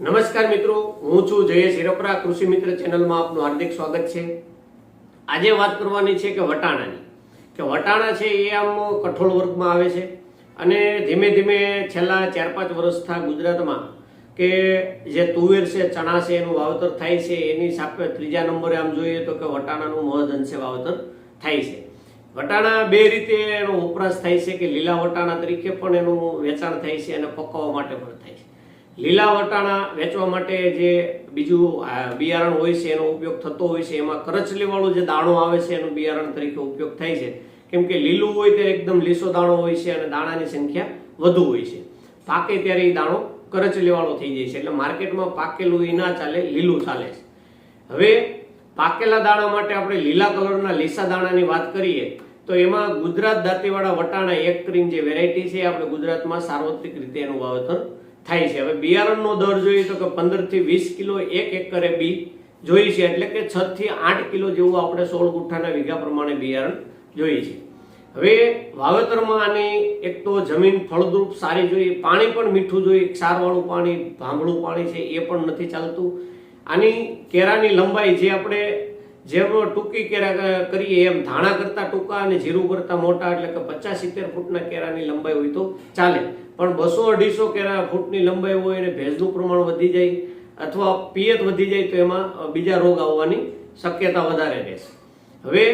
નમસ્કાર મિત્રો, હું છું જયેશ હિરપરા, કૃષિ મિત્ર ચેનલમાં આપનું હાર્દિક સ્વાગત છે. આજે વાત કરવાની છે કે વટાણાની. કે વટાણા છે એ આમ કઠોળ વર્ગમાં આવે છે અને ધીમે ધીમે છેલ્લા ચાર પાંચ વર્ષથી ગુજરાતમાં કે જે તુવેર છે, ચણા છે, એનું વાવતર થાય છે, એની સાપે ત્રીજા નંબરે આમ જોઈએ તો કે વટાણાનું મહદઅંશે વાવતર થાય છે. વટાણા બે રીતે એનો વપરાશ થાય છે કે લીલા વટાણા તરીકે પણ એનું વેચાણ થાય છે અને પકવવા માટે પણ થાય છે. લીલા વટાણા વેચવા માટે જે બીજું બિયારણ હોય છે, એનો ઉપયોગ થતો હોય છે, એમાં કરચલીવાળું જે દાણો આવે છે, એનું બિયારણ તરીકે ઉપયોગ થાય છે. કેમ કે લીલું હોય ત્યારે એકદમ લીસો દાણો હોય છે અને દાણાની સંખ્યા વધુ હોય છે. પાકે ત્યારે એ દાણો કરચલીવાળો થઈ જાય છે. એટલે માર્કેટમાં પાકેલું એ ના ચાલે, લીલું ચાલે છે. હવે પાકેલા દાણા માટે આપણે લીલા કલરના લીસા દાણાની વાત કરીએ, તો એમાં ગુજરાત દાંતીવાળા વટાણા એક કરીને જે વેરાયટી છે આપણે ગુજરાતમાં સાર્વત્રિક રીતે એનું વાવેતર થાય છે. હવે બિયારણનો દર જોઈએ તો કે પંદરથી વીસ કિલો એક એકરે બી જોઈએ છે. એટલે કે છ થી આઠ કિલો જેવું આપણે સોળ ગુઠ્ઠાના વીઘા પ્રમાણે બિયારણ જોઈએ છે. હવે વાવેતરમાં આની એક તો જમીન ફળદ્રુપ સારી જોઈએ, પાણી પણ મીઠું જોઈએ. ક્ષારવાળું પાણી ભાંભળું પાણી છે એ પણ નથી ચાલતું. આની કેરાની લંબાઈ જે આપણે જેમ ટૂંકી કેરા કરીએ એમ ધાણા કરતા ટૂંકા અને જીરું કરતા મોટા, એટલે કે પચાસ સિત્તેર ફૂટના કેરાની લંબાઈ હોય તો ચાલે. પણ બસો અઢીસો કેરા ફૂટની લંબાઈ હોય અને ભેજનું પ્રમાણ વધી જાય અથવા પિયત વધી જાય તો એમાં બીજા રોગ આવવાની શક્યતા વધારે રહેશે. હવે,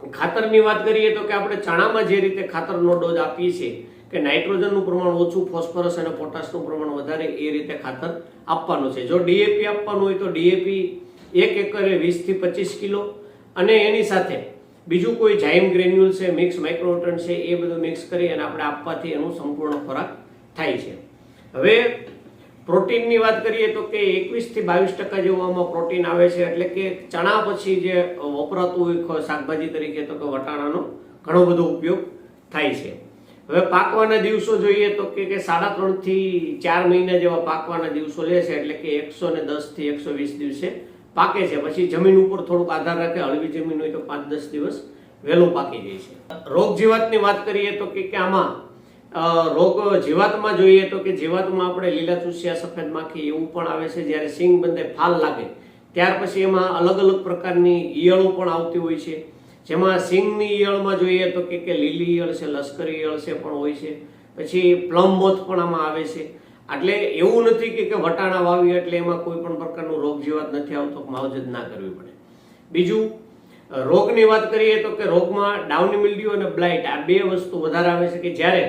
ખાતરની વાત કરીએ તો કે આપણે ચણામાં જે રીતે ખાતરનો ડોઝ આપીએ છીએ કે નાઇટ્રોજનનું પ્રમાણ ઓછું, ફોસ્ફરસ અને પોટાશનું પ્રમાણ વધારે, એ રીતે ખાતર આપવાનું છે. જો ડીએપી આપવાનું હોય તો ડીએપી એક એકરે વીસથી પચીસ કિલો. અને એની સાથે બીજું કોઈ જાઇમ ગ્રેન્યુલ છે, મિક્સ માઇક્રોન્યુટ્રન છે, એ બધું મિક્સ કરી અને આપણે આપવાથી એનું સંપૂર્ણ ખોરાક થાય છે. હવે પ્રોટીનની વાત કરીએ તો કે એકવીસથી બાવીસ ટકા જેવું આમાં પ્રોટીન આવે છે, એટલે કે ચણા પછી જે વપરાતું હોય શાકભાજી તરીકે તો કે વટાણાનો ઘણો બધો ઉપયોગ થાય છે. હવે પાકવાના દિવસો જોઈએ તો કે સાડા ત્રણથી ચાર મહિના જેવા પાકવાના દિવસો લે છે, એટલે કે એકસો ને દસથી એકસો વીસ દિવસે પાકે છે. પછી જમીન ઉપર થોડુંક આધાર રાખે, હળવી જમીન હોય તો પાંચ દસ દિવસ વહેલું પાકી જાય છે. રોગ જીવાતની વાત કરીએ તો કે આમાં રોગ જીવાતમાં જોઈએ તો કે જીવાતમાં આપણે લીલા ચૂસિયા, સફેદ માખી એવું પણ આવે છે. જ્યારે સિંગ બંધે ફાલ લાગે. ત્યાર પછી એમાં અલગ અલગ પ્રકારની ઈયળો પણ આવતી હોય છે. જેમાં સિંગની ઈયળમાં જોઈએ તો કે લીલી ઈયળ છે, લશ્કરી ઈયળ છે પણ હોય છે. પછી પ્લમ મોથ પણ આમાં આવે છે. એટલે એવું નથી કે કે વટાણા વાવી એટલે એમાં કોઈ પણ પ્રકારનું રોગ જીવાત નથી આવતો, માવજત ના કરવી પડે. બીજું રોગની વાત કરીએ તો કે રોગમાં ડાઉની મિલ્ડ્યુ અને બ્લાઇટ આ બે વસ્તુ વધારે આવે છે કે જ્યારે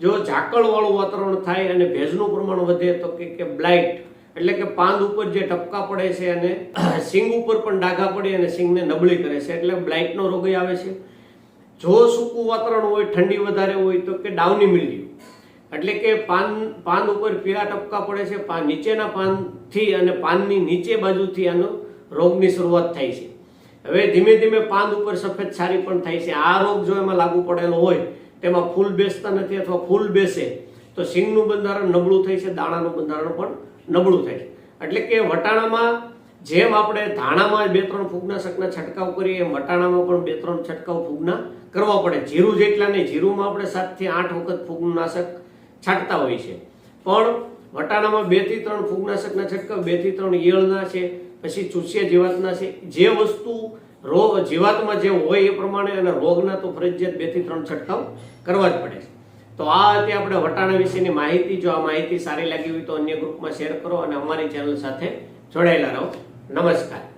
જો ઝાકળવાળું વાતાવરણ થાય અને ભેજનું પ્રમાણ વધે તો કે બ્લાઇટ, એટલે કે પાંદ ઉપર જે ટપકા પડે છે અને સિંગ ઉપર પણ ડાઘા પડે અને સિંગને નબળી કરે છે, એટલે બ્લાઇટનો રોગ આવે છે. જો સૂકું વાતાવરણ હોય, ઠંડી વધારે હોય તો કે ડાઉની મિલ્ડ્યુ એટલે કે પાન પાન ઉપર પીળા ટપકા પડે છે પાન નીચેના પાનથી અને પાનની નીચે બાજુથી આનો રોગની શરૂઆત થાય છે. હવે ધીમે ધીમે પાન ઉપર સફેદ સારી પણ થાય છે. આ રોગ જો એમાં લાગુ પડેલો હોય, તેમાં ફૂલ બેસતા નથી અથવા ફૂલ બેસે, તો સિંગનું બંધારણ નબળું થાય છે, દાણાનું બંધારણ પણ નબળું થાય છે. એટલે કે વટાણામાં જેમ આપણે ધાણામાં બે ત્રણ ફૂગનાશકના છંટકાવ કરીએ, એમ વટાણામાં પણ બે ત્રણ છંટકાવ ફૂગના કરવા પડે. જીરું જેટલા નહીં, જીરુંમાં આપણે સાતથી આઠ વખત ફૂગનાશક છાંટતા હોય છે. પણ વટાણામાં બેથી ત્રણ ફૂગનાશકના છંટકાવ, બેથી ત્રણ ઈયળના છે, પછી ચૂસિયા જીવાતના છે. જે વસ્તુ રોગ જીવાતમાં જે હોય એ પ્રમાણે અને રોગના તો ફરજિયાત બેથી ત્રણ છંટકાવ કરવા જ પડે છે. તો આ હતી આપણે વટાણા વિશેની માહિતી. જો આ માહિતી સારી લાગી હોય તો અન્ય ગ્રુપમાં શેર કરો અને અમારી ચેનલ સાથે જોડાયેલા રહો. નમસ્કાર.